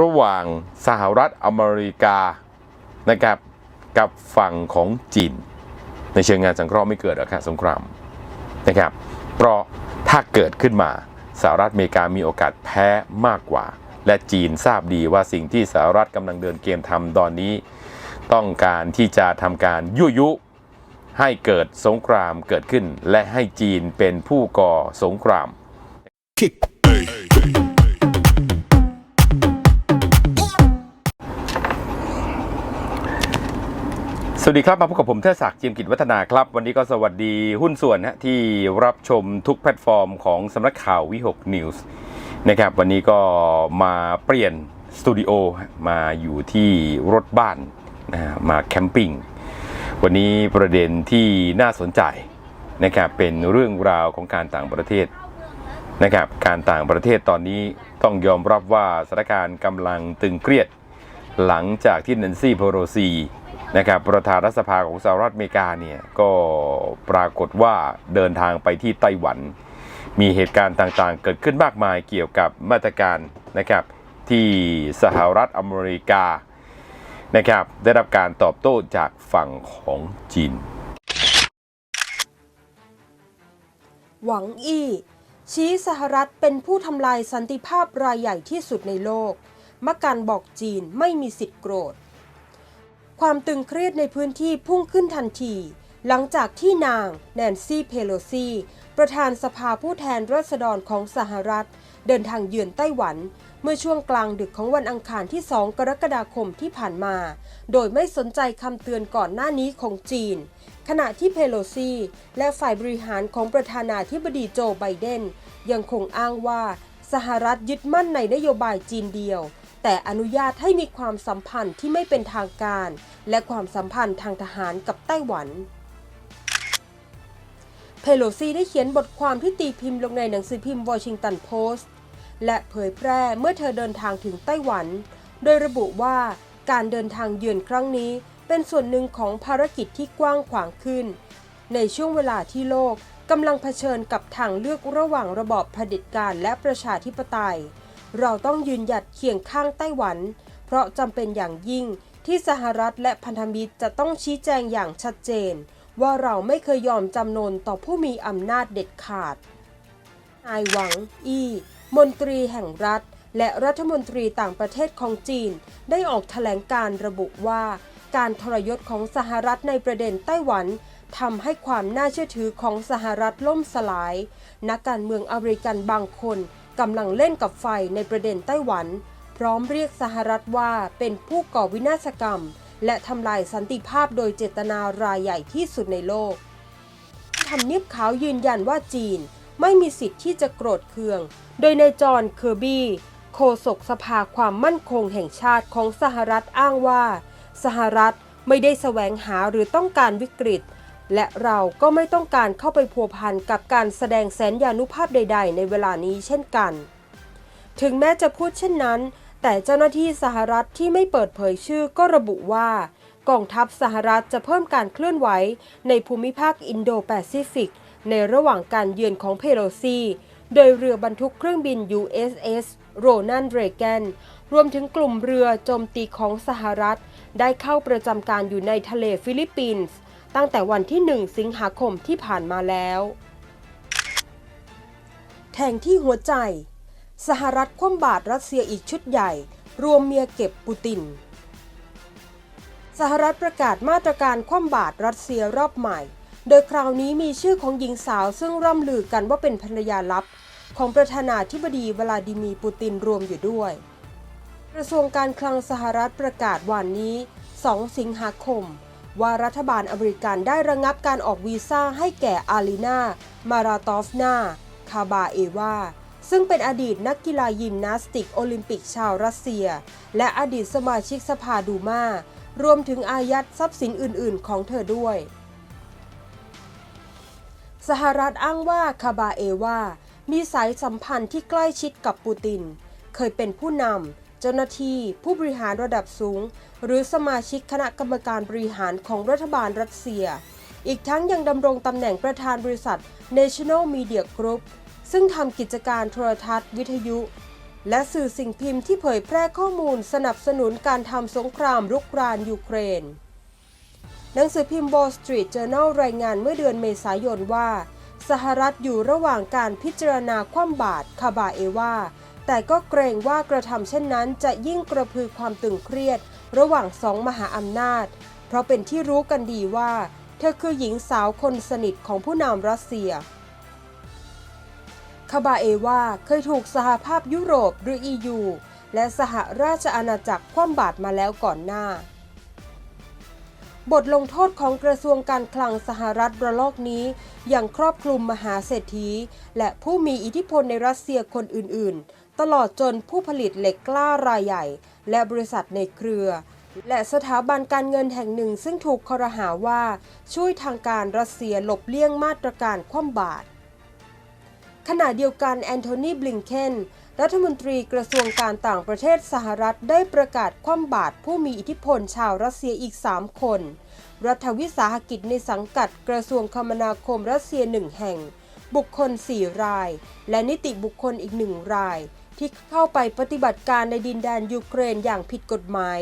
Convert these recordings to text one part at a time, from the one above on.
ระหว่างสหรัฐอเมริกานะครับกับฝั่งของจีน ในเชิงงานสังเคราะห์ไม่เกิดหรอกครับสงครามนะครับเพราะถ้าเกิดขึ้นมาสหรัฐอเมริกามีโอกาสแพ้มากกว่า และจีนทราบดีว่าสิ่งที่สหรัฐกำลังเดินเกมทำตอนนี้ ต้องการที่จะทำการยุยุ ให้เกิดสงครามเกิดขึ้น และให้จีนเป็นผู้ก่อสงคราม kick. สวัสดีครับมาพบกับผมเทศศักดิ์จิมกิจวัฒนาครับ วันนี้ก็สวัสดีหุ้นส่วนนะที่รับชมทุกแพลตฟอร์มของสำนักข่าววิหกนิวส์นะครับวันนี้ก็มาเปลี่ยนสตูดิโอมาอยู่ที่รถบ้านนะมาแคมปิ้งวันนี้ประเด็นที่น่าสนใจนะครับเป็นเรื่องราวของการต่างประเทศนะครับการต่างประเทศตอนนี้ต้องยอมรับว่าสถานการณ์กำลังตึงเครียด หลังจากที่นันซี่โพโรซี นะครับประธานรัฐสภาของสหรัฐอเมริกาเนี่ยก็ปรากฏว่าเดินทางไปที่ไต้หวัน มีเหตุการณ์ต่างๆ เกิดขึ้นมากมายเกี่ยวกับมาตรการนะครับที่สหรัฐอเมริกานะครับได้รับการตอบโต้จากฝั่งของจีน หวังอี้ ชี้สหรัฐเป็นผู้ทำลายสันติภาพรายใหญ่ที่สุดในโลก มักการบอกจีนไม่มีสิทธิ์โกรธ ความตึงเครียดในพื้นที่พุ่งขึ้นทันที หลังจากที่นางแนนซี่เพโลซี ประธานสภาผู้แทนราษฎรของสหรัฐ เดินทางเยือนไต้หวัน เมื่อช่วงกลางดึกของวันอังคารที่ 2 กรกฎาคมที่ผ่านมา โดยไม่สนใจคำเตือนก่อนหน้านี้ของจีน ขณะที่เพโลซี และฝ่ายบริหารของประธานาธิบดีโจไบเดนยังคงอ้างว่าสหรัฐยึดมั่นในนโยบายจีนเดียว แต่อนุญาตให้มีความสัมพันธ์ที่ไม่เป็นทางการ และความสัมพันธ์ทางทหารกับไต้หวัน เพโลซีได้เขียนบทความที่ตีพิมพ์ลงในหนังสือพิมพ์วอชิงตันโพสต์และเผยแพร่เมื่อเธอเดินทางถึงไต้หวัน โดยระบุว่าการเดินทางเยือนครั้งนี้ เป็นส่วนหนึ่งของภารกิจที่กว้างขวางขึ้น ในช่วงเวลาที่โลกกำลังเผชิญกับทางเลือกระหว่างระบอบเผด็จการและประชาธิปไตย เราต้องยืนหยัดเคียงข้างไต้หวัน เพราะจำเป็นอย่างยิ่งที่สหรัฐและพันธมิตรจะต้องชี้แจงอย่างชัดเจน ว่าเราไม่เคยยอมจำนนต่อผู้มีอำนาจเด็ดขาด นายหวัง อี้มนตรีแห่งรัฐ และรัฐมนตรีต่างประเทศของจีน ได้ออกแถลงการระบุว่า การทรยศของสหรัฐในประเด็นไต้หวันทำให้ความน่าเชื่อถือของสหรัฐล่มสลาย นักการเมืองอเมริกันบางคน กำลังเล่นกับไฟในประเด็นไต้หวัน พร้อมเรียกสหรัฐว่าเป็นผู้ก่อวินาศกรรม และทำลายสันติภาพโดยเจตนารายใหญ่ที่สุดในโลกทำเนียบขาวยืนยันว่าจีนไม่มีสิทธิ์ที่จะโกรธเคือง โดยนายจอห์นเคอร์บี้โฆษกสภาความมั่นคงแห่งชาติของสหรัฐอ้างว่า สหรัฐไม่ได้แสวงหาหรือต้องการวิกฤต และเราก็ไม่ต้องการเข้าไปพัวพันกับการแสดงแสนยานุภาพใด ๆ ในเวลานี้เช่นกัน ถึงแม้จะพูดเช่นนั้น แต่เจ้าหน้าที่สหรัฐที่ไม่เปิดเผยชื่อก็ระบุว่ากองทัพสหรัฐจะเพิ่มการเคลื่อนไหวในภูมิภาคอินโดแปซิฟิก ในระหว่างการเยือนของเพโลซี โดยเรือบรรทุกเครื่องบิน USS โรนันเรแกนรวมถึงกลุ่มเรือโจมตีของสหรัฐ ได้เข้าประจำการอยู่ในทะเลฟิลิปปินส์ ตั้งแต่วันที่ 1 สิงหาคมที่ผ่านมาแล้ว แทงที่หัวใจ สหรัฐคว่ำบาตรรัสเซียอีกชุดใหญ่ รวมเมียเก็บปูติน สหรัฐประกาศมาตรการคว่ำบาตรรัสเซียรอบใหม่ โดยคราวนี้มีชื่อของหญิงสาวซึ่งร่ำลือกันว่าเป็นภรรยาลับ ของประธานาธิบดีวลาดิมีร์ปูตินรวมอยู่ด้วย กระทรวงการคลังสหรัฐประกาศวันนี้ 2 สิงหาคม ว่ารัฐบาลอเมริกันได้ระงับการออกวีซ่าให้แก่อาลีนา มาราตอฟนา คาบาเอวา ซึ่งเป็นอดีตนักกีฬายิมนาสติกโอลิมปิกชาวรัสเซีย และอดีตสมาชิกสภาดูมา รวมถึงอายัดทรัพย์สินอื่น ๆ ของเธอด้วย สหรัฐอ้างว่าคาบาเอวา มีสายสัมพันธ์ที่ใกล้ชิดกับปูติน เคยเป็นผู้นำ เจ้าหน้าที่ผู้บริหารระดับสูง หรือสมาชิกคณะกรรมการบริหารของรัฐบาลรัสเซีย อีกทั้งยังดำรงตำแหน่งประธานบริษัท National Media Group ซึ่งทำกิจการโทรทัศน์วิทยุ และสื่อสิ่งพิมพ์ที่เผยแพร่ข้อมูลสนับสนุนการทำสงครามรุกรานยูเครน หนังสือพิมพ์ Wall Street Journal รายงานเมื่อเดือนเมษายนว่า สหรัฐอยู่ระหว่างการพิจารณาคว่ำบาตรคาบาเอวา แต่ก็เกรงว่ากระทำเช่นนั้นจะยิ่งกระพือความตึงเครียด ระหว่างสองมหาอำนาจ เพราะเป็นที่รู้กันดีว่า เธอคือหญิงสาวคนสนิทของผู้นำรัสเซีย คาบาเอวาเคยถูกสหภาพยุโรปหรือ EU และสหราชอาณาจักรคว่ำบาตรมาแล้วก่อนหน้า บทลงโทษของกระทรวงการคลังสหรัฐระลอกนี้ยังครอบคลุมมหาเศรษฐี และผู้มีอิทธิพลในรัสเซียคนอื่นๆ ตลอดจนผู้ผลิตเหล็กกล้ารายใหญ่ และบริษัทในเครือ และสถาบันการเงินแห่งหนึ่งซึ่งถูกคอรหาว่า ช่วยทางการรัสเซียหลบเลี่ยงมาตรการคว่ำบาตรขณะเดียวกันแอนโทนีบลิงเคนรัฐมนตรีกระทรวงการต่างประเทศสหรัฐได้ประกาศคว่ำบาตรผู้มีอิทธิพลชาวรัสเซียอีก 3 คน รัฐวิสาหกิจในสังกัดกระทรวงคมนาคมรัสเซียหนึ่งแห่ง บุคคล 4 ราย และนิติบุคคลอีกหนึ่งราย ที่เข้าไปปฏิบัติการในดินแดนยูเครนอย่างผิดกฎหมาย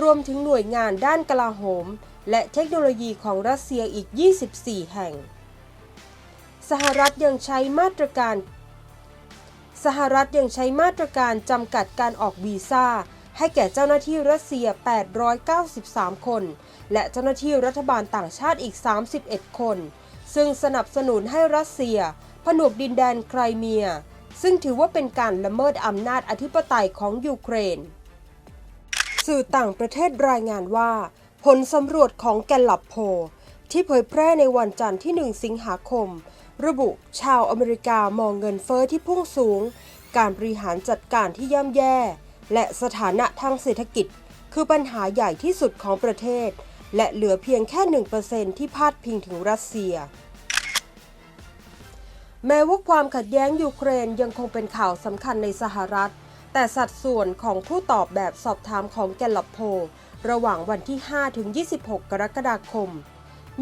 รวมถึงหน่วยงานด้านกลาโหม และเทคโนโลยีของรัสเซียอีก 24 แห่ง สหรัฐยังใช้มาตรการ สหรัฐยังใช้มาตรการจำกัดการออกวีซ่า ให้แก่เจ้าหน้าที่รัสเซีย 893 คน และเจ้าหน้าที่รัฐบาลต่างชาติอีก 31 คน ซึ่งสนับสนุนให้รัสเซีย ผนวกดินแดนไครเมีย ซึ่งถือว่าเป็นการละเมิดอำนาจอธิปไตยของยูเครน สื่อต่างประเทศรายงานว่า ผลสำรวจของแกลลับโพลที่เผยแพร่ในวันจันทร์ที่ 1 สิงหาคม ระบุชาวอเมริกามองเงินเฟอ้อที่พุ่งสูง การบริหารจัดการที่ย่ำแย่ และสถานะทางเศรษฐกิจ คือปัญหาใหญ่ที่สุดของประเทศ และเหลือเพียงแค่ 1%ที่พาดพิงถึงรัสเซีย แม้ว่าความขัดแย้งยูเครนยังคงเป็นข่าวสำคัญในสหรัฐ แต่สัดส่วนของผู้ตอบแบบสอบถามของแกลลับโพลระหว่างวันที่ 5 ถึง 26 กรกฎาคม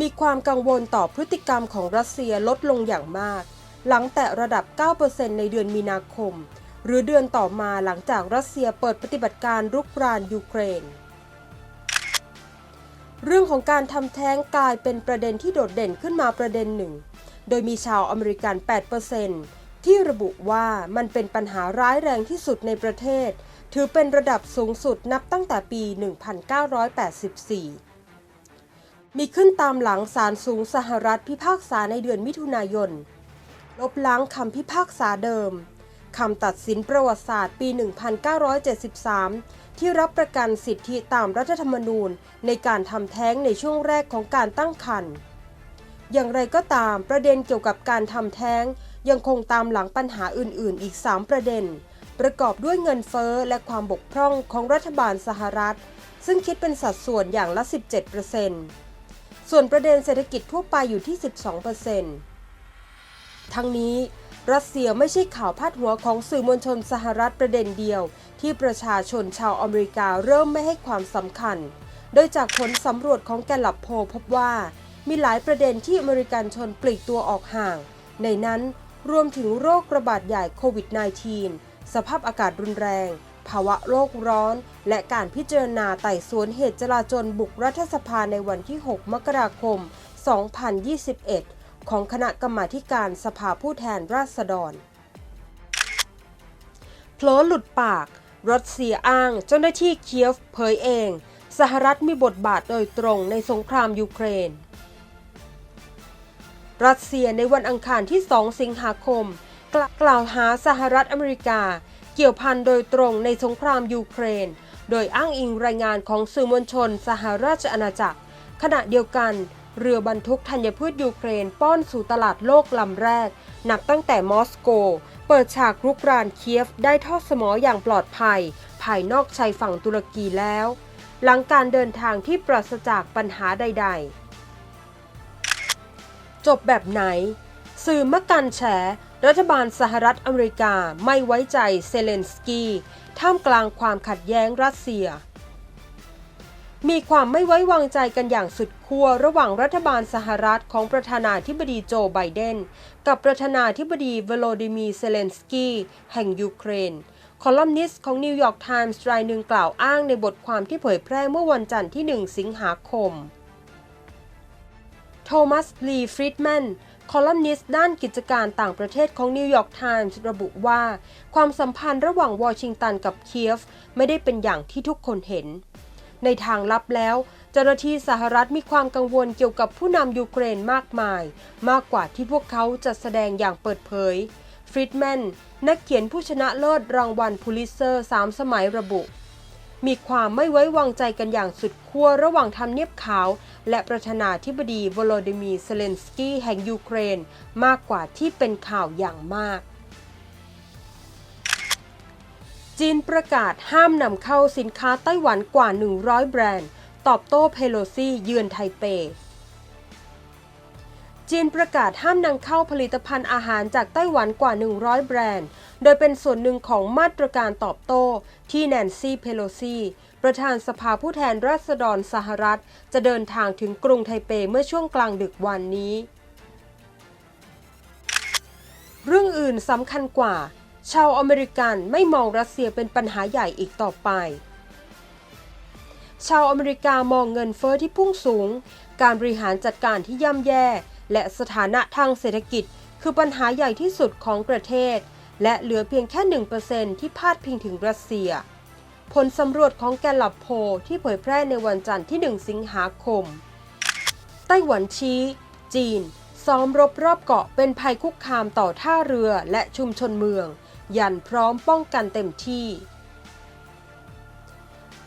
มีความกังวลต่อพฤติกรรมของรัสเซียลดลงอย่างมาก หลังแตะระดับ 9%ในเดือนมีนาคม หรือเดือนต่อมาหลังจากรัสเซียเปิดปฏิบัติการรุกรานยูเครน เรื่องของการทำแท้งกลายเป็นประเด็นที่โดดเด่นขึ้นมาประเด็นหนึ่ง โดยมีชาวอเมริกัน 8%ที่ระบุว่ามันเป็นปัญหาร้ายแรงที่สุดในประเทศ ถือเป็นระดับสูงสุดนับตั้งแต่ปี 1984 มีขึ้นตามหลังศาลสูงสหรัฐพิพากษาในเดือนมิถุนายน ลบล้างคำพิพากษาเดิมคำตัดสินประวัติศาสตร์ปี 1973 ที่รับประกันสิทธิตามรัฐธรรมนูญในการทำแท้งในช่วงแรกของการตั้งครรภ์ อย่างไรก็ตามประเด็นเกี่ยวกับการทำแท้ง ยังคงตามหลังปัญหาอื่น ๆ อีก 3 ประเด็น ประกอบด้วยเงินเฟ้อและความบกพร่องของรัฐบาลสหรัฐ ซึ่งคิดเป็นสัดส่วนอย่างละ 17%ส่วนประเด็นเศรษฐกิจทั่วไปอยู่ที่ 12%ทั้งนี้รัสเซียไม่ใช่ข่าวพาดหัวของสื่อมวลชนสหรัฐประเด็นเดียว ที่ประชาชนชาวอเมริกาเริ่มไม่ให้ความสำคัญ โดยจากผลสำรวจของแกลลับโพพบว่า มีหลายประเด็นที่อเมริกันชนปลีกตัวออกห่าง ในนั้นรวมถึงโรคระบาดใหญ่โควิด -19 สภาพอากาศรุนแรง ภาวะโลกร้อน และการพิจารณาไต่สวนเหตุจลาจลบุกรัฐสภาในวันที่ 6 มกราคม 2021 ของคณะกรรมาการสภาผู้แทนราษฎรโผลหลุดปากรัสเซียอ้าง เจ้าหน้าที่เคียฟเผยเอง สหรัฐมีบทบาทโดยตรงในสงครามยูเครน รัสเซียในวันอังคารที่ 2 สิงหาคมกล่าวกล่าวหาสหรัฐอเมริกา เกี่ยวพันโดยตรงในสงครามยูเครน โดยอ้างอิงรายงานของสื่อมวลชนสหราชอาณาจักร ขณะเดียวกันเรือบรรทุกธัญพืชยูเครนป้อนสู่ตลาดโลกลำแรก นับตั้งแต่มอสโก เปิดฉากรุกรานเคียฟได้ทอดสมออย่างปลอดภัย ภายนอกชายฝั่งตุรกีแล้ว หลังการเดินทางที่ปราศจากปัญหาใด ๆ จบแบบไหน สื่อมักกันแฉ รัฐบาลสหรัฐอเมริกาไม่ไว้ใจเซเลนสกีท่ามกลางความขัดแย้งรัสเซีย มีความไม่ไว้วางใจกันอย่างสุดขั้วระหว่างรัฐบาลสหรัฐของประธานาธิบดีโจไบเดน กับประธานาธิบดีวโลดิมีเซเลนสกีแห่งยูเครนคอลัมนิสต์ของนิวยอร์กไทมส์รายหนึ่งกล่าวอ้างในบทความที่เผยแพร่เมื่อวันจันทร์ที่ 1 สิงหาคม โทมัส ลีฟริดแมน คอลัมนิสต์ด้านกิจการต่างประเทศของนิวยอร์กไทมส์ระบุว่า ความสัมพันธ์ระหว่างวอชิงตันกับเคียฟไม่ได้เป็นอย่างที่ทุกคนเห็น ในทางลับแล้ว เจ้าหน้าที่สหรัฐมีความกังวลเกี่ยวกับผู้นำยูเครนมากมาย มากกว่าที่พวกเขาจะแสดงอย่างเปิดเผยฟริดแมนนักเขียนผู้ชนะเลิศรางวัลพูลิเซอร์สามสมัยระบุ มีความไม่ไว้วางใจกันอย่างสุดขั้วระหว่างทำเนียบขาว และประธานาธิบดีวโลดิมีร์เซเลนสกี้แห่งยูเครน มากกว่าที่เป็นข่าวอย่างมาก จีนประกาศห้ามนำเข้าสินค้าไต้หวันกว่า 100 แบรนด์ ตอบโต้เพโลซี่เยือนไทเป จีนประกาศห้ามนำเข้าผลิตภัณฑ์อาหารจากไต้หวันกว่า 100 แบรนด์ โดยเป็นส่วนหนึ่งของมาตรการตอบโต้ที่แนนซี่เพโลซีประธานสภาผู้แทนราษฎรสหรัฐ จะเดินทางถึงกรุงไทเปเมื่อช่วงกลางดึกวันนี้ เรื่องอื่นสำคัญกว่า ชาวอเมริกันไม่มองรัสเซียเป็นปัญหาใหญ่อีกต่อไป ชาวอเมริกามองเงินเฟอ้อที่พุ่งสูง การบริหารจัดการที่ย่ำแย่ และสถานะทางเศรษฐกิจ คือปัญหาใหญ่ที่สุดของประเทศ และเหลือเพียงแค่ 1%ที่พาดพิงถึงรัสเซีย ผลสำรวจของแกลลับโพที่เผยแพร่ในวันจันทร์ที่ 1 สิงหาคม ไต้หวันชี้ จีน ซ้อมรบรอบเกาะเป็นภัยคุกคามต่อท่าเรือและชุมชนเมือง ยันพร้อมป้องกันเต็มที่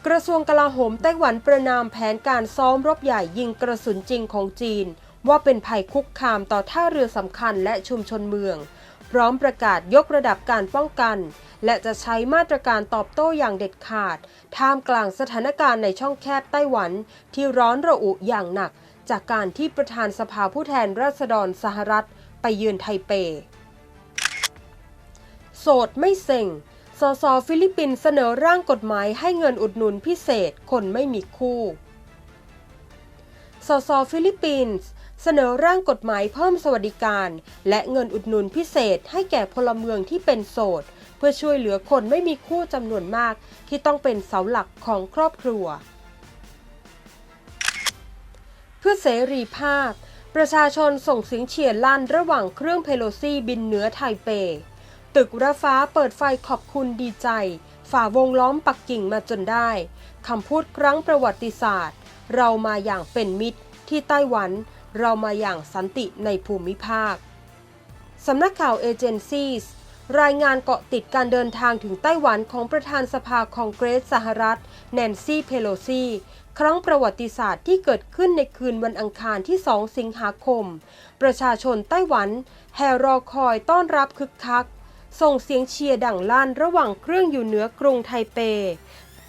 กระทรวงกลาโหมไต้หวันประนามแผนการซ้อมรบใหญ่ยิงกระสุนจริงของจีน ว่าเป็นภัยคุกคามต่อท่าเรือสำคัญและชุมชนเมือง พร้อมประกาศยกระดับการป้องกัน และจะใช้มาตรการตอบโต้อย่างเด็ดขาด ท่ามกลางสถานการณ์ในช่องแคบไต้หวันที่ร้อนระอุอย่างหนัก จากการที่ประธานสภาผู้แทนราษฎรสหรัฐ ไปเยือนไทเป โสดไม่เซ็งสสฟิลิปปินส์เสนอร่างกฎหมายให้เงินอุดหนุนพิเศษคนไม่มีคู่ สสฟิลิปปินส์ เสนอร่างกฎหมายเพิ่มสวัสดิการ และเงินอุดหนุนพิเศษให้แก่พลเมืองที่เป็นโสด เพื่อช่วยเหลือคนไม่มีคู่จำนวนมากที่ต้องเป็นเสาหลักของครอบครัว เพื่อเสรีภาพ ประชาชนส่งเสียงเชียร์ลั่นระหว่างเครื่องเพโลซี่บินเหนือไทเป ตึกระฟ้าเปิดไฟขอบคุณดีใจ ฝ่าวงล้อมปักกิ่งมาจนได้คำพูดครั้งประวัติศาสตร์ เรามาอย่างเป็นมิตรที่ไต้หวัน เรามาอย่างสันติในภูมิภาค สำนักข่าวเอเจนซีสรายงานเกาะติดการเดินทางถึงไต้หวันของประธานสภาคองเกรสสหรัฐ แนนซี่เพโลซี ครั้งประวัติศาสตร์ที่เกิดขึ้นในคืนวันอังคารที่ 2 สิงหาคม ประชาชนไต้หวัน แห่รอคอยต้อนรับคึกคัก ส่งเสียงเชียร์ดังลั่นระหว่างเครื่องอยู่เหนือกรุงไทเป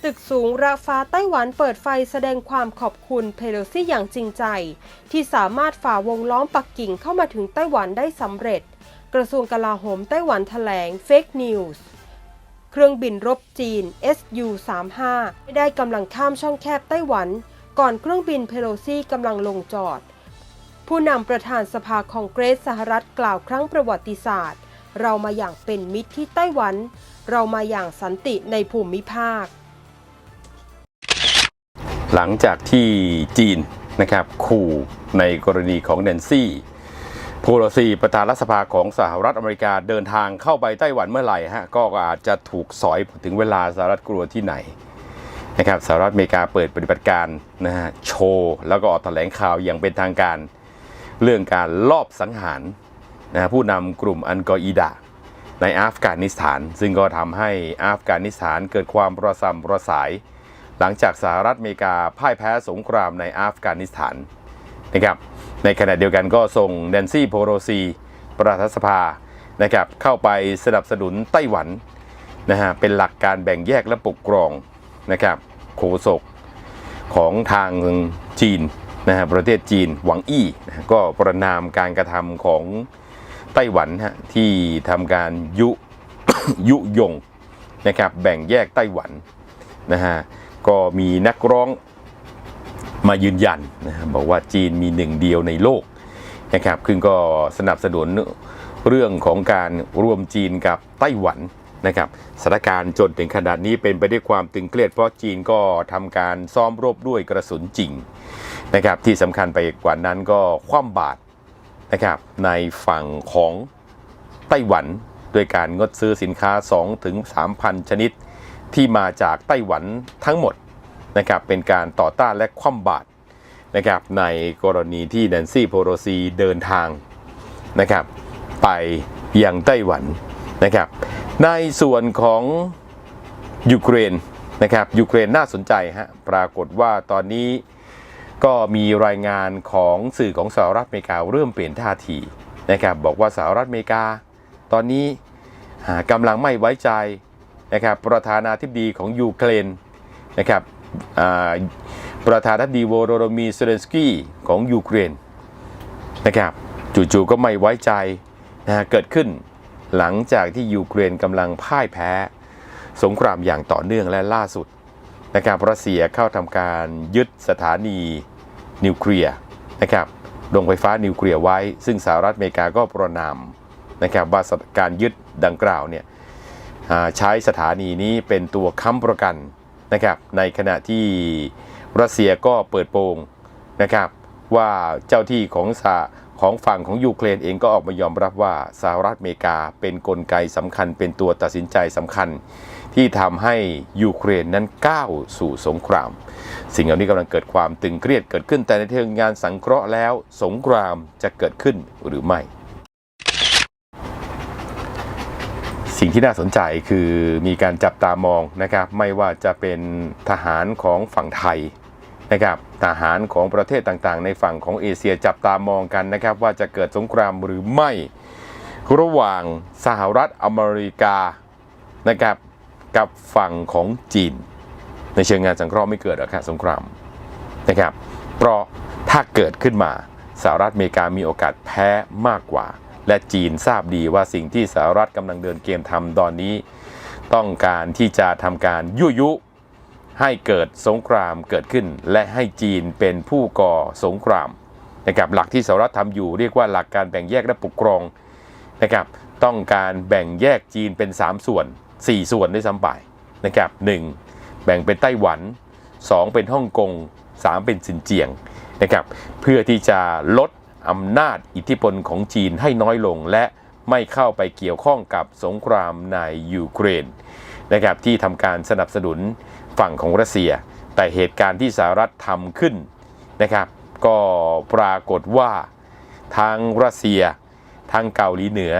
ตึกสูงระฟ้าไต้หวันเปิดไฟแสดงความขอบคุณเพโลซี่อย่างจริงใจ ที่สามารถฝ่าวงล้อมปักกิ่งเข้ามาถึงไต้หวันได้สำเร็จ กระทรวงกลาโหมไต้หวันแถลงเฟกนิวส์เครื่องบินรบจีน SU-35 ได้กำลังข้ามช่องแคบไต้หวัน ก่อนเครื่องบินเพโลซี่กำลังลงจอด ผู้นำประธานสภาคองเกรสสหรัฐกล่าวครั้งประวัติศาสตร์ เรามาอย่างเป็นมิตรที่ไต้หวัน เรามาอย่างสันติในภูมิภาค หลังจากที่จีนนะครับขู่ในกรณีของแนนซี่โพโลซีประธานรัฐสภาของสหรัฐอเมริกาเดินทางเข้าไปไต้หวันเมื่อไหร่ฮะก็อาจจะถูกสอยถึงเวลาสหรัฐกลัวที่ไหนนะครับสหรัฐอเมริกาเปิดปฏิบัติการนะฮะโชว์แล้วก็ออกแถลงข่าวอย่างเป็นทางการ เรื่องการลอบสังหารนะผู้นำกลุ่มอันกออิดะในอัฟกานิสถาน ซึ่งก็ทำให้อัฟกานิสถานเกิดความประสำประสาย หลังจากสหรัฐอเมริกาพ่ายแพ้สงครามในอัฟกานิสถานนะครับในขณะเดียวกันก็ส่งแนนซี่โพโรซี ประธานสภานะครับเข้าไปสนับสนุนไต้หวันนะฮะเป็นหลักการแบ่งแยกและปกครองนะครับโฆษกของทางจีนนะฮะประเทศจีนหวังอี้นะก็ประนามการกระทำของไต้หวันฮะที่ทำการยุยุยงนะครับแบ่งแยกไต้หวันนะฮะ ก็มีนักร้องมายืนยันนะครับบอกว่าจีนมีหนึ่งเดียวในโลกนะครับซึ่งก็สนับสนุนเรื่องของการรวมจีนกับไต้หวันนะครับสถานการณ์จนถึงขนาดนี้เป็นไปด้วยความตึงเครียดเพราะจีนก็ทำการซ้อมรบด้วยกระสุนจริงนะครับที่สำคัญไปกว่านั้นก็คว่ำบาตรนะครับในฝั่งของไต้หวันโดยการงดซื้อสินค้า 2-3ถึง3,000 ชนิด ที่มาจากไต้หวันทั้งหมดนะครับเป็นการต่อต้านและคว่ำบาตรนะครับในกรณีที่แนนซี่โพโรซีเดินทางนะครับไปยังไต้หวันนะครับในส่วนของยูเครนนะครับยูเครนน่าสนใจฮะปรากฏว่าตอนนี้ก็มีรายงานของสื่อของสหรัฐอเมริกาเริ่มเปลี่ยนท่าทีนะครับบอกว่าสหรัฐอเมริกา ตอนนี้กำลังไม่ไว้ใจ นะครับประธานาธิบดีของยูเครนนะครับประธานาธิบดีโวโรโดมีเซเลนสกี้ของยูเครนนะครับจู่ๆก็ไม่ไว้ใจนะฮะเกิดขึ้นหลังจากที่ยูเครนกำลังพ่ายแพ้ สงครามอย่างต่อเนื่องและล่าสุดนะครับรัสเซียเข้าทำการยึดสถานีนิวเคลียร์นะครับโรงไฟฟ้านิวเคลียร์ไว้ ซึ่งสหรัฐอเมริกาก็ประนามนะครับว่าการยึดดังกล่าวเนี่ย ใช้สถานีนี้เป็นตัวค้ำประกันนะครับ ในขณะที่รัสเซียก็เปิดโปงนะครับ ว่าเจ้าที่ของสาของฝั่งของยูเครนเองก็ออกมายอมรับว่าสหรัฐอเมริกาเป็นนกลไกสำคัญ เป็นตัวตัดสินใจสำคัญ ที่ทำให้ยูเครนนั้นก้าวสู่สงคราม สิ่งเหล่านี้กำลังเกิดความตึงเครียดเกิดขึ้นแต่ในเชิงงานสังเคราะห์แล้ว สงครามจะเกิดขึ้นหรือไม่ สิ่งที่น่าสนใจคือมีการจับตามองนะครับ ไม่ว่าจะเป็นทหารของฝั่งไทยนะครับทหารของประเทศต่างๆ ในฝั่งของเอเชียจับตามองกันนะครับ ว่าจะเกิดสงครามหรือไม่ ระหว่างสหรัฐอเมริกานะครับกับฝั่งของจีน ในเชิงงานสังเคราะห์ไม่เกิดหรอกครับสงครามนะครับเพราะถ้าเกิดขึ้นมาสหรัฐอเมริกามีโอกาสแพ้มากกว่า และจีนทราบดีว่าสิ่งที่สหรัฐกำลังเดินเกมทำตอนนี้ ต้องการที่จะทำการยุยุ ให้เกิดสงครามเกิดขึ้น และให้จีนเป็นผู้ก่อสงครามนะครับหลักที่สหรัฐทำอยู่เรียกว่าหลักการแบ่งแยกและปกครองนะครับต้องการแบ่งแยกจีนเป็น 3 ส่วน 4 ส่วนด้วยซ้ำไปนะครับหนึ่งแบ่งเป็นไต้หวัน 2 เป็นฮ่องกง 3 เป็นซินเจียงนะครับเพื่อที่จะลด อำนาจอิทธิพลของจีนให้น้อยลง และไม่เข้าไปเกี่ยวข้องกับสงครามในยูเครนนะครับที่ทำการสนับสนุนฝั่งของรัสเซีย แต่เหตุการณ์ที่สหรัฐทำขึ้นนะครับ ก็ปรากฏว่าทางรัสเซีย ทางเกาหลีเหนือ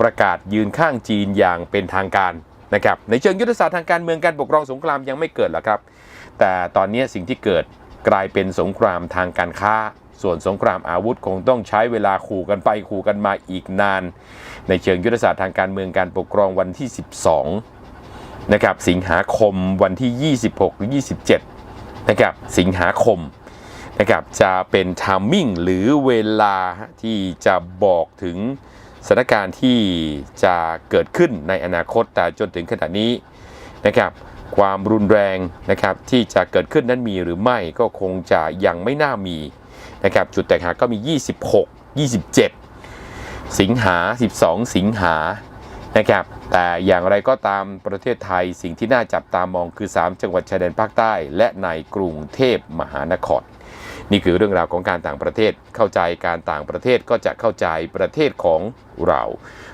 ประกาศยืนข้างจีนอย่างเป็นทางการนะครับในเชิงยุทธศาสตร์ทางการเมืองการปกครองสงครามยังไม่เกิดหรอกครับ แต่ตอนนี้สิ่งที่เกิดกลายเป็นสงครามทางการค้า ส่วนสงครามอาวุธคงต้องใช้เวลาขู่กันไปขู่กันมาอีกนาน ในเชิงยุทธศาสตร์ทางการเมืองการปกครองวันที่ 12นะครับสิงหาคมวันที่ 26 หรือ 27นะครับสิงหาคมนะครับจะเป็นทามมิ่งหรือเวลาที่จะบอกถึงสถานการณ์ที่จะเกิดขึ้นในอนาคตแต่จนถึงขณะนี้นะครับ ความรุนแรงนะครับที่จะเกิดขึ้นนั้นมีหรือไม่ก็คงจะยังไม่น่ามีนะครับจุดแตกหักก็มี 26 27 สิงหา 12 สิงหานะครับแต่อย่างไรก็ตามประเทศไทยสิ่งที่น่าจับตามองคือ 3 จังหวัดชายแดนภาคใต้ และในกรุงเทพมหานครนี่คือเรื่องราวของการต่างประเทศเข้าใจการต่างประเทศก็จะเข้าใจประเทศของเรา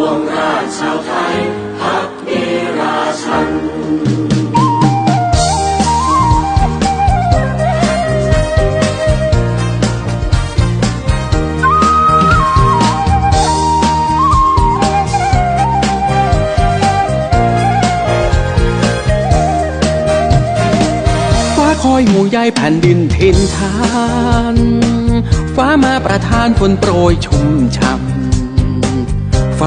วงราชชาวไทยพักมีราชันคอยห่วงใยแผ่นดินทินทาน ฟ้ามาประทานฝนโปรยชุ่มฉ่ำ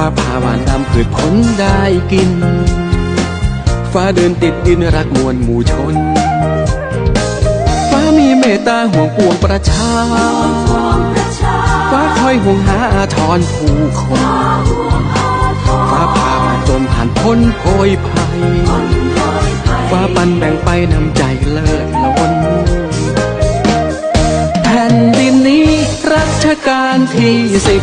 ฟ้าผ่าหวานดำพืชผลได้กิน ฟ้าเดินติดดินรักมวลหมู่ชน ฟ้ามีเมตตาห่วงปวงประชา ฟ้าคอยห่วงหาอาทรผู้คน ฟ้าผ่ามาจนผ่านพ้นโพยภัย ฟ้าปันแบ่งไปนำใจเลิศล้นแผ่นดินนี้รัชกาลที่สิบ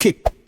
kick